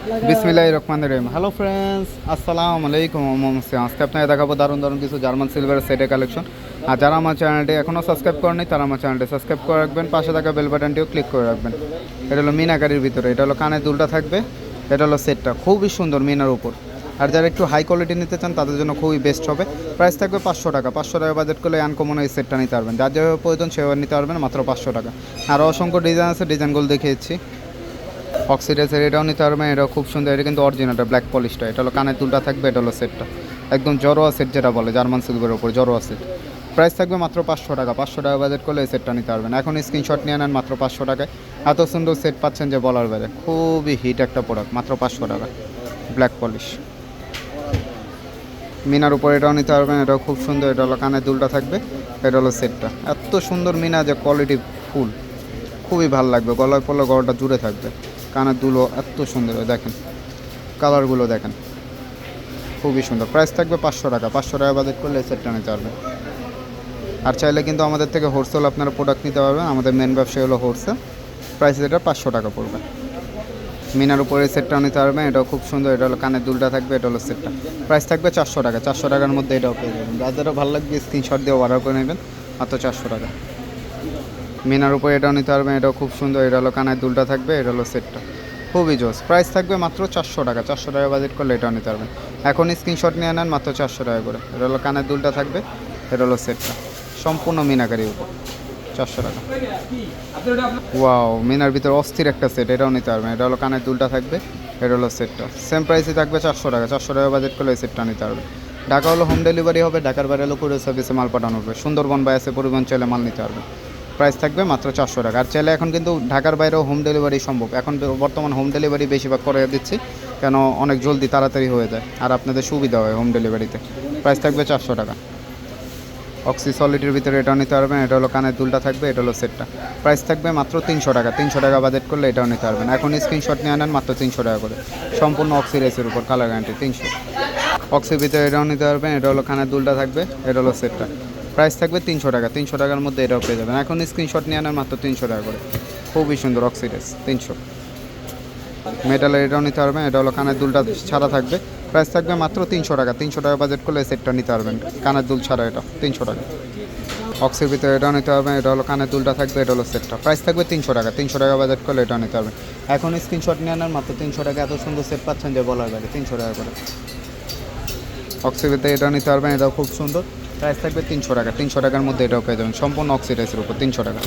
বিসমিল্লাহ রহমান রহিম। Hello friends আসসালামু আলাইকুম মোহাম্মদ আজকে আপনাকে দেখাবো দারুণ দারুণ কিছু জার্মান সিলভার সেটের কালেকশন আর যারা আমার চ্যানেলটি এখনও সাবস্ক্রাইব করেনি তারা আমার চ্যানেলটি সাবস্ক্রাইব করে রাখবেন। পাশে থাকা বেল বাটনটিও ক্লিক করে রাখবেন। এটা হলো মিনাকারির ভিতরে। এটা হলো কানে দুলটা থাকবে। এটা হলো সেটটা খুবই সুন্দর মিনার উপর। আর যারা একটু হাই কোয়ালিটি নিতে চান, তাদের জন্য খুবই বেস্ট হবে। প্রাইস থাকবে পাঁচশো টাকা। পাঁচশো টাকা বাজেট করলে আনকমন এই সেটটা নিতে পারবেন। যার যেভাবে প্রয়োজন সেভাবে নিতে পারবেন, মাত্র পাঁচশো টাকা। আর অসংখ্য ডিজাইন আছে ডিজাইনগুলো দেখিয়েছি। অক্সিডাইসের এটাও নিতে পারবেন এটা খুব সুন্দর, এটা কিন্তু অরিজিনালটা ব্ল্যাক পলিশটা এটা হলো কানের দুলটা থাকবে, এটা হলো সেটটা একদম জরোয়া সেট যেটা বলে, জার্মান সিলভারের উপর জরোয়া সেট প্রাইস থাকবে মাত্র পাঁচশো টাকা পাঁচশো টাকা বাজেট করলে এই সেটটা নিতে পারবেন। এখন স্ক্রিনশট নিয়ে নেন মাত্র পাঁচশো টাকায়। এত সুন্দর সেট পাচ্ছেন যে বলার বাইরে, খুবই হিট একটা প্রোডাক্ট মাত্র পাঁচশো টাকা ব্ল্যাক পলিশ মিনার উপর এটাও নিতে পারবেন, এটাও খুব সুন্দর, এটা হলো কানের দুলটা থাকবে, এটা হলো সেটটা এত সুন্দর মিনা যে কোয়ালিটি ফুল খুবই ভালো লাগবে, গলায় পড়লে গলাটা জুড়ে থাকবে। কানের দুলো এত সুন্দর দেখেন। কালারগুলো দেখেন। খুবই সুন্দর। প্রাইস থাকবে পাঁচশো টাকা। পাঁচশো টাকা বাজেট করলে সেটটা নিতে পারবেন আর চাইলে কিন্তু আমাদের থেকে হোলসেল আপনারা প্রোডাক্ট নিতে পারবেন। আমাদের মেন ব্যবসা হলো হোলসেল প্রাইস এটা পাঁচশো টাকা পড়বে। মিনার উপরে সেটটা নিতে পারবেন। এটাও খুব সুন্দর। এটা হলো কানের দুলটা থাকবে, এটা হলো সেটটা। প্রাইস থাকবে চারশো টাকা। চারশো টাকার মধ্যে এটাও পেয়ে যাবেন। যাদেরও ভালো লাগবে স্ক্রিনশট দিয়ে অর্ডার করে নেবেন। মাত্র চারশো টাকা। মিনার উপরে এটাও নিতে পারবেন, এটাও খুব সুন্দর। এটা হলো কানের দুলটা থাকবে, এটা হলো সেটটা। খুবই জোস। প্রাইস থাকবে মাত্র চারশো টাকা চারশো টাকা বাজেট করলে এটাও নিতে পারবেন। এখন স্ক্রিনশট নিয়ে নেন, মাত্র চারশো টাকা করে। এটা হলো কানের দুলটা থাকবে, এটা হলো সেটটা। সম্পূর্ণ মিনাকারির উপর। চারশো টাকা। ওয়াও, মিনার ভিতরে অস্থির একটা সেট, এটাও নিতে পারবেন। এটা হলো কানের দুলটা থাকবে, এটা হলো সেটটা। সেম প্রাইসই থাকবে চারশো টাকা চারশো টাকা বাজেট করলে এই সেটটা নিতে পারবেন। ঢাকা হলো হোম ডেলিভারি হবে, ঢাকার বাইরে হলো কুরিয়ার সার্ভিসে মাল পাঠানো হবে। সুন্দরবন বা এসে পরিবহন চাইলে মাল নিতে পারবেন। প্রাইস থাকবে মাত্র চারশো টাকা। আর চাইলে এখন কিন্তু ঢাকার বাইরেও হোম ডেলিভারি সম্ভব। এখন বর্তমান হোম ডেলিভারি বেশিরভাগ করে দিচ্ছি, কেন অনেক জলদি তাড়াতাড়ি হয়ে যায়। আর আপনাদের সুবিধা হয় হোম ডেলিভারিতে প্রাইস থাকবে চারশো টাকা। অক্সি সলিডের ভিতরে এটাও নিতে পারবেন, এটা হলো কানের দুলটা থাকবে, এটা হলো সেটটা প্রাইস থাকবে মাত্র তিনশো টাকা। তিনশো টাকা বাজেট করলে এটাও নিতে পারবেন। এখন স্ক্রিনশট নিয়ে আনেন মাত্র তিনশো টাকা করে। সম্পূর্ণ অক্সি রেসের উপর কালার গ্যারান্টি তিনশো। অক্সির ভিতরে এটাও নিতে পারবেন, এটা হলো কানের দুলটা থাকবে, এটা হলো সেটটা প্রাইস থাকবে তিনশো টাকা। তিনশো টাকার মধ্যে এটাও পেয়ে যাবেন। এখন স্ক্রিনশট নিয়ে আনেন মাত্র তিনশো টাকা করে। খুবই সুন্দর অক্সিডেস তিনশো। মেটালের এটাও নিতে পারবেন, এটা হলো কানের দুলটা ছাড়া থাকবে। প্রাইস থাকবে মাত্র তিনশো টাকা। তিনশো টাকা বাজেট করলে সেটটা নিতে পারবেন। কানের দুল ছাড়া এটা, তিনশো টাকা। অক্সের ভিতরে এটাও নিতে পারবেন, এটা হলো কানের দুলটা থাকবে, এটা হলো সেটটা। প্রাইস থাকবে তিনশো টাকা। তিনশো টাকা বাজেট করলে এটাও নিতে পারবেন। এখন স্ক্রিনশট নিয়ে আনার মাত্র তিনশো টাকা। এত সুন্দর সেট পাচ্ছেন যে বলার বাইরে, তিনশো টাকা করে। অক্সের ভিতরে নিতে পারবেন, এটাও খুব সুন্দর। প্রাইস থাকবে তিনশো টাকা। তিনশো টাকার মধ্যে এটাও পেয়ে যাবেন। সম্পূর্ণ অক্সিডাইসের উপর তিনশো টাকা।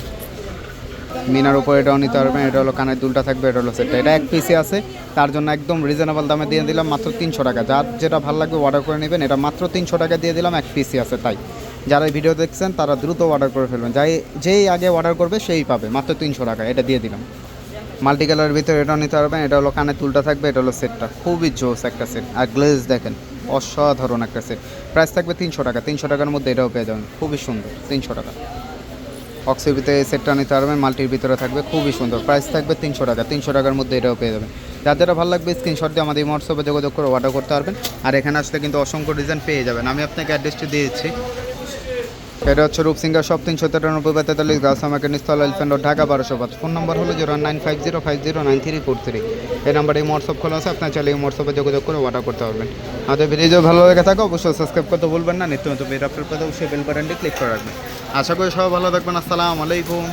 মিনার উপর এটাও নিতে পারবেন। এটা হলো কানের দুলটা থাকবে, এটা হলো সেটটা। এটা এক পিসে আছে। তার জন্য একদম রিজনেবল দামে দিয়ে দিলাম মাত্র তিনশো টাকা। যার যেটা ভালো লাগবে অর্ডার করে নেবেন। এটা মাত্র তিনশো টাকা দিয়ে দিলাম, এক পিসি আছে তাই। যারা ভিডিও দেখছেন, তারা দ্রুত অর্ডার করে ফেলবেন। যাই, যেই আগে অর্ডার করবে, সেই পাবে। মাত্র তিনশো টাকা, এটা দিয়ে দিলাম। মাল্টি কালারের ভিতরে এটাও নিতে পারবেন। এটা হলো কানের তুলটা থাকবে, এটা হলো সেটটা। খুবই জোস একটা সেট আর গ্লেজ দেখেন। অসাধারণ একটা সেট প্রাইস থাকবে তিনশো টাকা। তিনশো টাকার মধ্যে এটাও পেয়ে যাবেন। খুবই সুন্দর। তিনশো টাকা। অক্সিবিতে এই সেটটা নিতে পারবেন মাল্টির ভিতরে থাকবে, খুবই সুন্দর। প্রাইস থাকবে তিনশো টাকা। তিনশো টাকার মধ্যে এটাও পেয়ে যাবেন। যার যারা ভালো লাগবে স্ক্রিনশট দিয়ে আমাদের হোয়াটসঅ্যাপে যোগাযোগ করে অর্ডার করতে পারবেন। আর এখানে আসলে কিন্তু অসংখ্য ডিজাইন পেয়ে যাবেন। আমি আপনাকে অ্যাড্রেসটি দিয়েছি এটা হচ্ছে রূপসিঙ্গার সব তিনশো তিরানব্বই বা তেতাল্লিশ আমাকে নিস্তল এলিফেন্ট ঢাকা, বারোশো পাঁচ ফোন নম্বর হলো zero nine five zero five zero nine three four three. এই নাম্বারে এই হোয়াটসঅ্যাপ খোলা আছে, আপনার চাইলে এই হোয়াটসঅ্যাপে যোগাযোগ করে অর্ডার করতে পারবেন। আমাদের ভিডিও ভালো লেগে থাকে, অবশ্যই সাবস্ক্রাইব করতে ভুলবেন না, নিত্য নতুন ভিডিও আপলোড করতে অবশ্যই বেল বাটনটি ক্লিক করে রাখবেন। আশা করি সবাই ভালো থাকবেন, আসসালামু আলাইকুম।